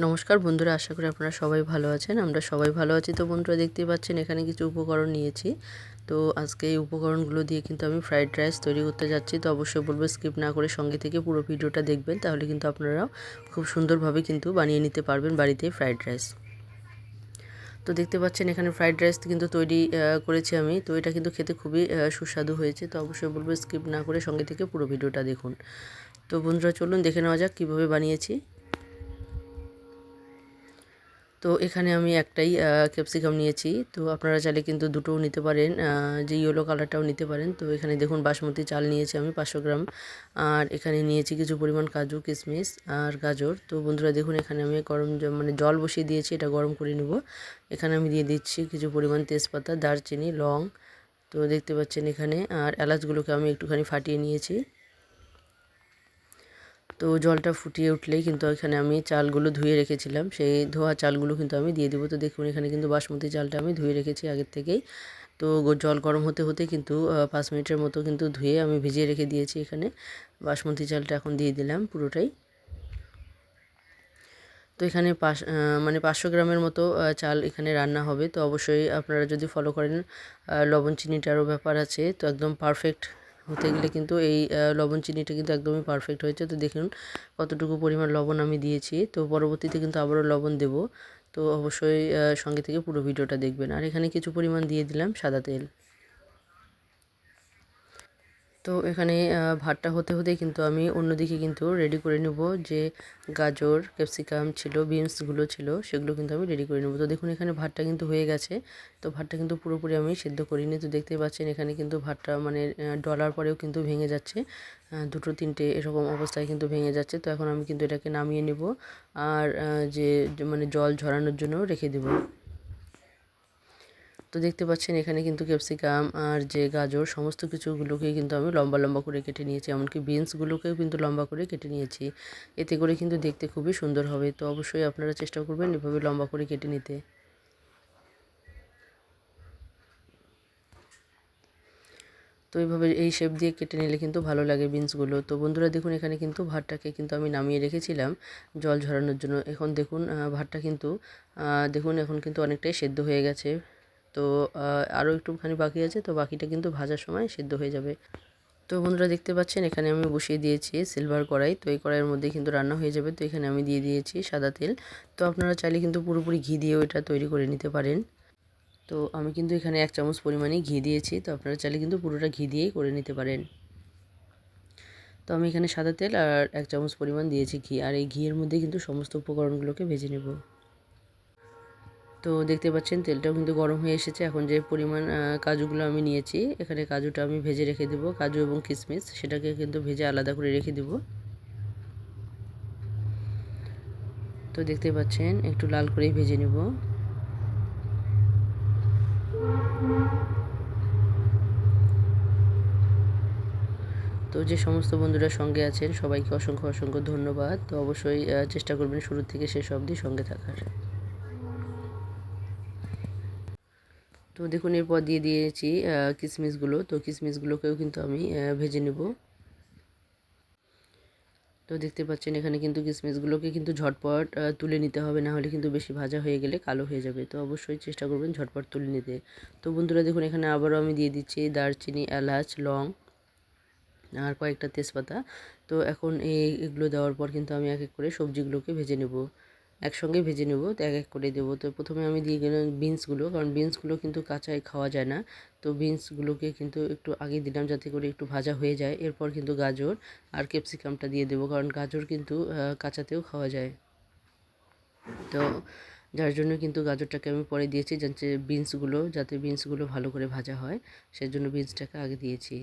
নমস্কার বন্ধুরা, আশা করি আপনারা সবাই ভালো আছেন। আমরা সবাই ভালো আছি তো বন্ধুরা, দেখতেই পাচ্ছেন এখানে কিছু উপকরণ নিয়েছি। তো আজকে এই উপকরণগুলো দিয়ে কিন্তু আমি ফ্রাইড রাইস তৈরি করতে যাচ্ছি। তো অবশ্যই বলব, স্কিপ না করে সঙ্গে থেকে পুরো ভিডিওটা দেখবেন, তাহলে কিন্তু আপনারাও খুব সুন্দরভাবে কিন্তু বানিয়ে নিতে পারবেন বাড়িতে ফ্রাইড রাইস। তো দেখতে পাচ্ছেন এখানে ফ্রাইড রাইস কিন্তু তৈরি করেছি আমি। তো এটা কিন্তু খেতে খুবই সুস্বাদু হয়েছে। তো অবশ্যই বলব, স্কিপ না করে সঙ্গে থেকে পুরো ভিডিওটা দেখুন। তো বন্ধুরা, চলুন দেখে নেওয়া যাক কীভাবে বানিয়েছি। তো এখানে আমি একটাই ক্যাপসিকাম নিয়েছি। তো আপনারা চাইলে কিন্তু দুটোও নিতে পারেন যে ইয়েলো কালারটাও নিতে পারেন। তো এখানে দেখুন বাসমতি চাল নিয়েছি আমি পাঁচশো গ্রাম। আর এখানে নিয়েছি কিছু পরিমাণ কাজু কিশমিশ আর গাজর। তো বন্ধুরা দেখুন এখানে আমি গরম মানে জল বসিয়ে দিয়েছি, এটা গরম করে নেব। এখানে আমি দিয়ে দিচ্ছি কিছু পরিমাণ তেজপাতা, দারচিনি, লং। তো দেখতে পাচ্ছেন এখানে। আর এলাচগুলোকে আমি একটুখানি ফাটিয়ে নিয়েছি। তো জলটা ফুটিয়ে উঠলেই কিন্তু এখানে আমি চালগুলো ধুয়ে রেখেছিলাম। সেই ধোয়া চালগুলো কিন্তু আমি দিয়ে দেবো। তো দেখুন, এখানে কিন্তু বাসমতি চালটা আমি ধুয়ে রেখেছি আগের থেকেই। তো জল গরম হতে হতে কিন্তু পাঁচ মিনিটের মতো কিন্তু ধুয়ে আমি ভিজিয়ে রেখে দিয়েছি এখানে। বাসমতি চালটা এখন দিয়ে দিলাম পুরোটাই। তো এখানে পাঁচ মানে পাঁচশো গ্রামের মতো চাল এখানে রান্না হবে। তো অবশ্যই আপনারা যদি ফলো করেন লবণ চিনিটারও ব্যাপার আছে। তো একদম পারফেক্ট হতে গেলে কিন্তু এই লবণ চিনিটা কিন্তু একদমই পারফেক্ট হয়েছে। তো দেখুন কতটুকু পরিমাণ লবণ আমি দিয়েছি। তো পরবর্তীতে কিন্তু আবারও লবণ দেব। তো অবশ্যই সঙ্গে থেকে পুরো ভিডিওটা দেখবেন। আর এখানে কিছু পরিমাণ দিয়ে দিলাম সাদা তেল। তো এখানে ভাতটা হতে হতেই কিন্তু আমি অন্যদিকে কিন্তু রেডি করে নেব যে গাজর ক্যাপসিকাম ছিল বিনসগুলো ছিল, সেগুলো কিন্তু আমি রেডি করে নেব। তো দেখুন, এখানে ভাতটা কিন্তু হয়ে গেছে। তো ভাতটা কিন্তু পুরোপুরি আমি সেদ্ধ করিনি। তো দেখতেই পাচ্ছেন, এখানে কিন্তু ভাতটা মানে ডলার পরেও কিন্তু ভেঙে যাচ্ছে। দুটো তিনটে এরকম অবস্থায় কিন্তু ভেঙে যাচ্ছে। তো এখন আমি কিন্তু এটাকে নামিয়ে নেব। আর যে মানে জল ঝরানোর জন্য রেখে দেবো। তো দেখতে পাচ্ছেন এখানে কিন্তু ক্যাপসিকাম আর যে গাজর সমস্ত কিছুগুলোকে কিন্তু আমি লম্বা লম্বা করে কেটে নিয়েছি। এমনকি বিনসগুলোকেও কিন্তু লম্বা করে কেটে নিয়েছি। এতে করে কিন্তু দেখতে খুবই সুন্দর হবে। তো অবশ্যই আপনারা চেষ্টা করবেন এভাবে লম্বা করে কেটে নিতে। তো এইভাবে এই শেপ দিয়ে কেটে নিলে কিন্তু ভালো লাগে বিনসগুলো। তো বন্ধুরা দেখুন, এখানে কিন্তু ভাতটাকে কিন্তু আমি নামিয়ে রেখেছিলাম জল ঝরানোর জন্য। এখন দেখুন ভাতটা কিন্তু দেখুন এখন কিন্তু অনেকটাই সেদ্ধ হয়ে গেছে। তো আরও একটুখানি বাকি আছে, তো বাকিটা কিন্তু ভাজার সময় সিদ্ধ হয়ে যাবে। তো বন্ধুরা দেখতে পাচ্ছেন, এখানে আমি বসিয়ে দিয়েছি সিলভার কড়াই। তো এই কড়াইয়ের মধ্যে কিন্তু রান্না হয়ে যাবে, তো এখানে আমি দিয়ে দিয়েছি সাদা তেল। তো আপনারা চাইলে কিন্তু পুরোপুরি ঘি দিয়েও এটা তৈরি করে নিতে পারেন। তো আমি কিন্তু এখানে এক চামচ পরিমাণে ঘি দিয়েছি, তো আপনারা চাইলে কিন্তু পুরোটা ঘি দিয়েই করে নিতে পারেন। তো আমি এখানে সাদা তেল আর এক চামচ পরিমাণ দিয়েছি ঘি, আর এই ঘিয়ের মধ্যে কিন্তু সমস্ত উপকরণগুলোকে ভেজে নেব। তো দেখতে পাচ্ছেন, তেলটাও কিন্তু গরম হয়ে এসেছে। এখন যে পরিমাণ কাজুগুলো আমি নিয়েছি, এখানে কাজুটা আমি ভেজে রেখে দেবো, কাজু এবং কিশমিশ সেটাকে কিন্তু ভেজে আলাদা করে রেখে দেবো। তো দেখতে পাচ্ছেন, একটু লাল করেই ভেজে নেব। তো যে সমস্ত বন্ধুরা সঙ্গে আছেন, সবাইকে অসংখ্য অসংখ্য ধন্যবাদ। তো অবশ্যই চেষ্টা করবেন শুরু থেকে শেষ অবধি সঙ্গে থাকার। তো দেখুন, এরপর দিয়ে দিয়েছি কিশমিশগুলো তো কিশমিশগুলোকেও কিন্তু আমি ভেজে নেব। তো দেখতে পাচ্ছেন, এখানে কিন্তু কিশমিশগুলোকে কিন্তু ঝটপট তুলে নিতে হবে, না হলে কিন্তু বেশি ভাজা হয়ে গেলে কালো হয়ে যাবে। তো অবশ্যই চেষ্টা করবেন ঝটপট তুলে নিতে। তো বন্ধুরা, দেখুন, এখানে আবারও আমি দিয়ে দিচ্ছি দারচিনি, এলাচ, লং আর কয়েকটা তেজপাতা। তো এখন এগুলো দেওয়ার পর কিন্তু আমি এক এক করে সবজিগুলোকে ভেজে নেব। একসঙ্গে ভেজে নেব এক এক করে দেবো। তো প্রথমে আমি দিয়ে গেলাম বিনসগুলো, কারণ বিনসগুলো কিন্তু কাঁচাই খাওয়া যায় না। তো বিনসগুলোকে কিন্তু একটু আগে দিলাম যাতে করে একটু ভাজা হয়ে যায়। এরপর কিন্তু গাজর আর ক্যাপসিকামটা দিয়ে দেবো, কারণ গাজর কিন্তু কাঁচাতেও খাওয়া যায়। তো যার জন্য কিন্তু গাজরটাকে আমি পরে দিয়েছি যাতে বিনসগুলো যাতে বিনসগুলো ভালো করে ভাজা হয়, সেজন্য বিনসটাকে আগে দিয়েছি।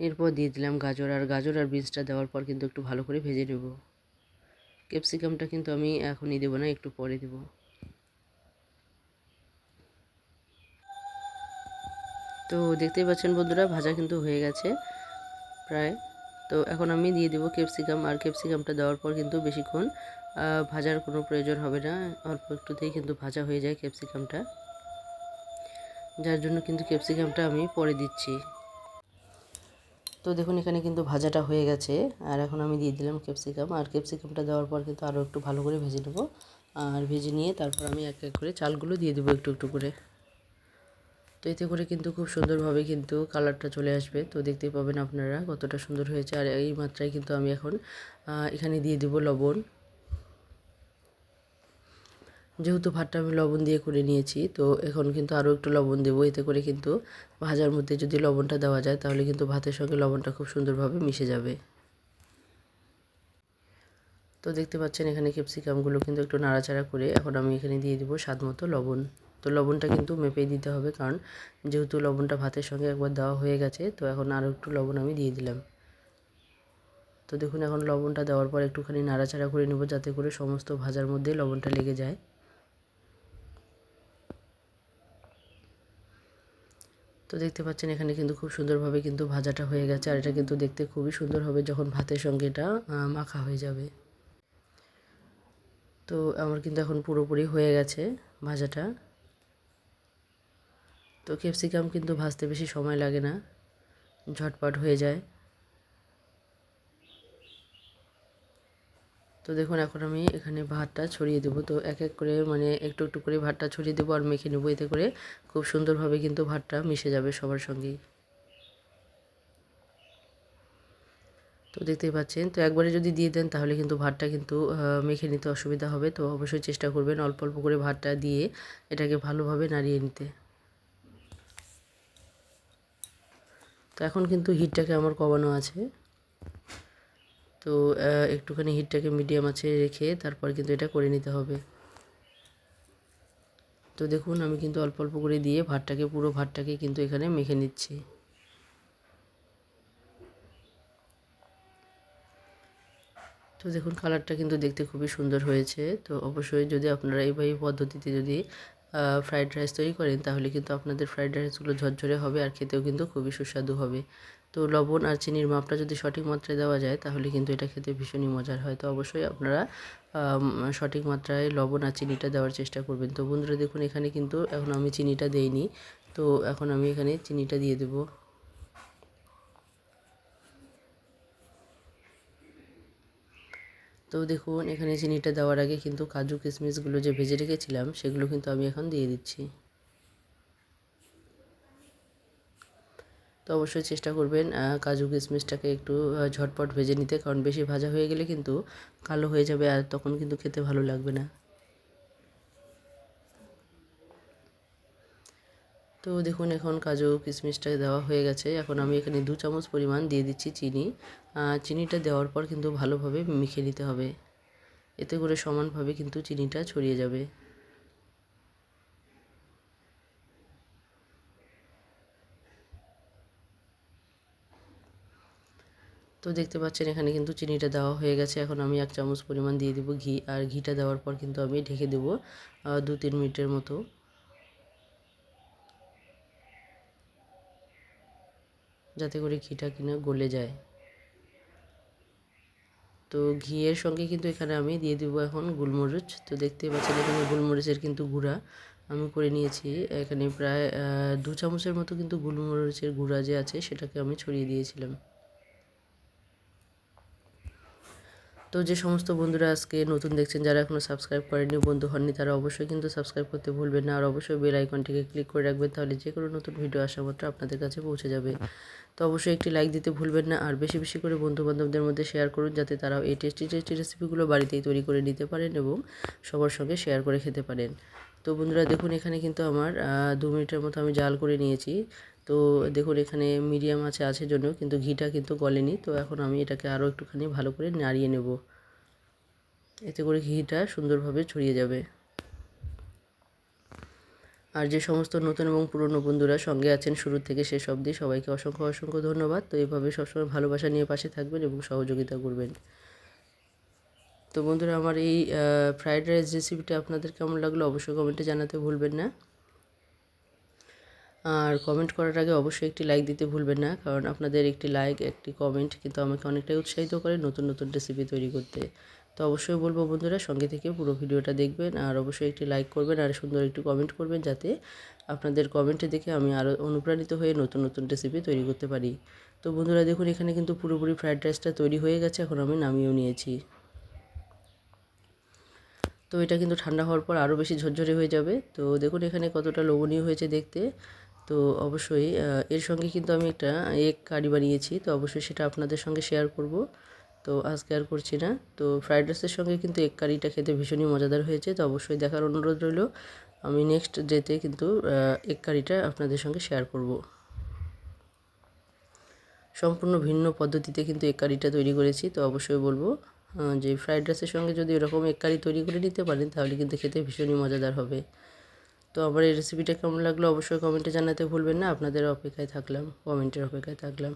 এরপর দিয়ে দিলাম গাজর, আর গাজর আর বিনসটা দেওয়ার পর কিন্তু একটু ভালো করে ভেজে নেব। ক্যাপসিকামটা কিন্তু আমি এখনই দেবো না, একটু পরে দেব। তো দেখতেই পাচ্ছেন বন্ধুরা, ভাজা কিন্তু হয়ে গেছে প্রায়। তো এখন আমি দিয়ে দেবো ক্যাপসিকাম, আর ক্যাপসিকামটা দেওয়ার পর কিন্তু বেশিক্ষণ ভাজার কোনো প্রয়োজন হবে না। অল্প একটুতেই কিন্তু ভাজা হয়ে যায় ক্যাপসিকামটা। যার জন্য কিন্তু ক্যাপসিকামটা আমি পরে দিচ্ছি। তো দেখুন, এখানে কিন্তু ভাজাটা হয়ে গেছে। আর এখন আমি দিয়ে দিলাম ক্যাপসিকাম। আর ক্যাপসিকামটা দেওয়ার পর কিন্তু আরও একটু ভালো করে ভেজে নেব। আর ভেজে নিয়ে তারপর আমি এক এক করে চালগুলো দিয়ে দেবো একটু একটু করে। তো এতে করে কিন্তু খুব সুন্দরভাবে কিন্তু কালারটা চলে আসবে। তো দেখতে পাবেন আপনারা কতটা সুন্দর হয়েছে। আর এই মাত্রায় কিন্তু আমি এখন এখানে দিয়ে দেবো লবণ। যেহেতু ভাতটা আমি লবণ দিয়ে করে নিয়েছি, তো এখন কিন্তু আরও একটু লবণ দেবো। এতে করে কিন্তু ভাজার মধ্যে যদি লবণটা দেওয়া যায়, তাহলে কিন্তু ভাতের সঙ্গে লবণটা খুব সুন্দরভাবে মিশে যাবে। তো দেখতে পাচ্ছেন এখানে ক্যাপসিকামগুলো কিন্তু একটু নাড়াচাড়া করে এখন আমি এখানে দিয়ে দিব স্বাদ মতো লবণ। তো লবণটা কিন্তু মেপেই দিতে হবে, কারণ যেহেতু লবণটা ভাতের সঙ্গে একবার দেওয়া হয়ে গেছে, তো এখন আরও একটু লবণ আমি দিয়ে দিলাম। তো দেখুন এখন লবণটা দেওয়ার পর একটুখানি নাড়াচাড়া করে নেব, যাতে করে সমস্ত ভাজার মধ্যে লবণটা লেগে যায়। তো দেখতে পাচ্ছেন এখানে কিন্তু খুব সুন্দরভাবে কিন্তু ভাজাটা হয়ে গেছে। আর এটা কিন্তু দেখতে খুবই সুন্দর হবে যখন ভাতের সঙ্গে এটা মাখা হয়ে যাবে। তো আমার কিন্তু এখন পুরোপুরি হয়ে গেছে ভাজাটা। তো ক্যাপসিকাম কিন্তু ভাজতে বেশি সময় লাগে না। ঝটপট হয়ে যায়। তো দেখুন, এখন আমি এখানে ভাতটা ছড়িয়ে দেবো। তো এক এক করে মানে একটু একটু করে ভাতটা ছড়িয়ে দেবো আর মেখে নেব। এতে করে খুব সুন্দরভাবে কিন্তু ভাতটা মিশে যাবে সবার সঙ্গেই। তো দেখতেই পাচ্ছেন, তো একবারে যদি দিয়ে দেন তাহলে কিন্তু ভাতটা কিন্তু মেখে নিতে অসুবিধা হবে। তো অবশ্যই চেষ্টা করবেন অল্প অল্প করে ভাতটা দিয়ে এটাকে ভালোভাবে নাড়িয়ে নিতে। তো এখন কিন্তু হিটটাকে আমার কমানো আছে। তো একটুখানি হিটটাকে মিডিয়াম আছে রেখে তারপর কিন্তু এটা করে নিতে হবে। তো দেখুন, আমি কিন্তু অল্প অল্প করে দিয়ে ভাতটাকে, পুরো ভাতটাকে কিন্তু এখানে মেখে নিচ্ছি। তো দেখুন কালারটা কিন্তু দেখতে খুবই সুন্দর হয়েছে। তো অবশ্যই যদি আপনারা এইভাবে পদ্ধতিতে যদি ফ্রাইড রাইস তৈরি করেন, তাহলে কিন্তু আপনাদের ফ্রাইড রাইসগুলো ঝরঝরে হবে আর খেতেও কিন্তু খুবই সুস্বাদু হবে। তো লবণ আর চিনির মাপটা যদি সঠিক মাত্রায় দেওয়া যায়, তাহলে কিন্তু এটা খেতে ভীষণই মজার হয়। তো অবশ্যই আপনারা সঠিক মাত্রায় লবণ আর চিনিটা দেওয়ার চেষ্টা করবেন। তো বন্ধুরা, দেখুন এখানে কিন্তু এখন আমি চিনিটা দেইনি। তো এখন আমি এখানে চিনিটা দিয়ে দেবো। তো দেখুন, এখানে চিনিটা দেওয়ার আগে কিন্তু কাজু কিশমিশগুলো যে ভেজে রেখেছিলাম, সেগুলো কিন্তু আমি এখন দিয়ে দিচ্ছি। তো অবশ্যই চেষ্টা করবেন কাজু কিশমিশটাকে একটু ঝটপট ভেজে নিতে, কারণ বেশি ভাজা হয়ে গেলে কিন্তু কালো হয়ে যাবে আর তখন কিন্তু খেতে ভালো লাগবে না। তো দেখুন, এখন কাজু কিশমিশটা দেওয়া হয়ে গেছে। এখন আমি এখানে দু চামচ পরিমাণ দিয়ে দিচ্ছি চিনি। চিনিটা দেওয়ার পর কিন্তু ভালোভাবে মিখে নিতে হবে। এতে করে সমানভাবে কিন্তু চিনিটা ছড়িয়ে যাবে। তো দেখতে পাচ্ছেন, এখানে কিন্তু চিনিটা দেওয়া হয়ে গেছে। এখন আমি এক চামচ পরিমাণ দিয়ে দেবো ঘি। আর ঘিটা দেওয়ার পর কিন্তু আমি ঢেকে দেবো দু তিন মিনিটের মতো। যাতে করে ঘিটা কিনা গলে যায়। তো ঘিয়ের সঙ্গে কিন্তু এখানে আমি দিয়ে দেবো এখন গোলমরিচ। তো দেখতে পাচ্ছেন এখানে গোলমরিচের কিন্তু গুঁড়া। আমি করে নিয়েছি এখানে প্রায় দু চামচের মতো কিন্তু গোলমরিচের গুঁড়া যে আছে সেটাকে আমি ছড়িয়ে দিয়েছিলাম। তো যে সমস্ত বন্ধুরা আজকে নতুন দেখছেন, যারা এখনও সাবস্ক্রাইব করেনি বন্ধু হননি, তারা অবশ্যই কিন্তু সাবস্ক্রাইব করতে ভুলবেন না। আর অবশ্যই বেল আইকনটিকে ক্লিক করে রাখবেন, তাহলে যে কোনো নতুন ভিডিও আসা মাত্র আপনাদের কাছে পৌঁছে যাবে। তো অবশ্যই একটি লাইক দিতে ভুলবেন না, আর বেশি বেশি করে বন্ধু বান্ধবদের মধ্যে শেয়ার করুন, যাতে তারাও এই টেস্টি টেস্টি রেসিপিগুলো বাড়িতেই তৈরি করে নিতে পারেন এবং সবার সঙ্গে শেয়ার করে খেতে পারেন। তো বন্ধুরা দেখুন, এখানে কিন্তু আমার দু মিনিটের মতো আমি জাল করে নিয়েছি। তো দেখুন, এখানে মিডিয়াম আছে আছে জন্য, কিন্তু ঘিটা কিন্তু গলেনি। তো এখন আমি এটাকে আরও একটুখানি ভালো করে নাড়িয়ে নেব। এতে করে ঘিটা সুন্দরভাবে ছড়িয়ে যাবে। আর যে সমস্ত নতুন এবং পুরনো বন্ধুরা সঙ্গে আছেন শুরু থেকে শেষ অবধি, সবাইকে অসংখ্য অসংখ্য ধন্যবাদ। তো এইভাবে সবসময় ভালোবাসা নিয়ে পাশে থাকবেন এবং সহযোগিতা করবেন। তো বন্ধুরা, আমার এই ফ্রাইড রাইস রেসিপিটা আপনাদের কেমন লাগল অবশ্যই কমেন্টে জানাতে ভুলবেন না। আর কমেন্ট করার আগে অবশ্যই একটি লাইক দিতে ভুলবেন না, কারণ আপনাদের একটি লাইক একটি কমেন্ট কিন্তু আমাকে অনেকটাই উৎসাহিত করে নতুন নতুন রেসিপি তৈরি করতে। তো অবশ্যই বলব বন্ধুরা, সঙ্গে থেকে পুরো ভিডিওটা দেখবেন আর অবশ্যই একটি লাইক করবেন আর সুন্দর একটু কমেন্ট করবেন যাতে আপনাদের কমেন্টে দেখে আমি আরও অনুপ্রাণিত হয়ে নতুন নতুন রেসিপি তৈরি করতে পারি। তো বন্ধুরা দেখুন, এখানে কিন্তু পুরোপুরি ফ্রায়েড রাইসটা তৈরি হয়ে গেছে, এখন আমি নামিয়েও নিয়েছি। তো এটা কিন্তু ঠান্ডা হওয়ার পর আরও বেশি ঝরঝরে হয়ে যাবে। তো দেখুন, এখানে কতটা লোভনীয় হয়েছে দেখতে। তো অবশ্যই এর সঙ্গে কিন্তু আমি একটা এগ কারি বানিয়েছি, তো অবশ্যই সেটা আপনাদের সঙ্গে শেয়ার করব। তো আজকে আর করছি না। তো ফ্রাইড রাইসের সঙ্গে কিন্তু এগ কারিটা খেতে ভীষণই মজাদার হয়েছে, তো অবশ্যই দেখার অনুরোধ রইল। আমি নেক্সট ডেতে কিন্তু এগ কারিটা আপনাদের সঙ্গে শেয়ার করব। সম্পূর্ণ ভিন্ন পদ্ধতিতে কিন্তু এগ কারিটা তৈরি করেছি, তো অবশ্যই বলব যে ফ্রাইড রাইসের সঙ্গে যদি এরকম এক কারি তৈরি করে নিতে পারেন, তাহলে কিন্তু খেতে ভীষণই মজাদার হবে। তো আমার এই রেসিপিটা কেমন লাগল অবশ্যই কমেন্টে জানাতে ভুলবেন না। আপনাদের অপেক্ষায় থাকলাম কমেন্টের অপেক্ষায় থাকলাম।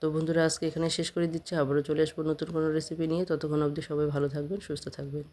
তো বন্ধুরা, আজকে এখানে শেষ করে দিচ্ছি। আবারও চলে আসব নতুন কোনো রেসিপি নিয়ে। ততক্ষণ অবধি সবাই ভালো থাকবেন, সুস্থ থাকবেন।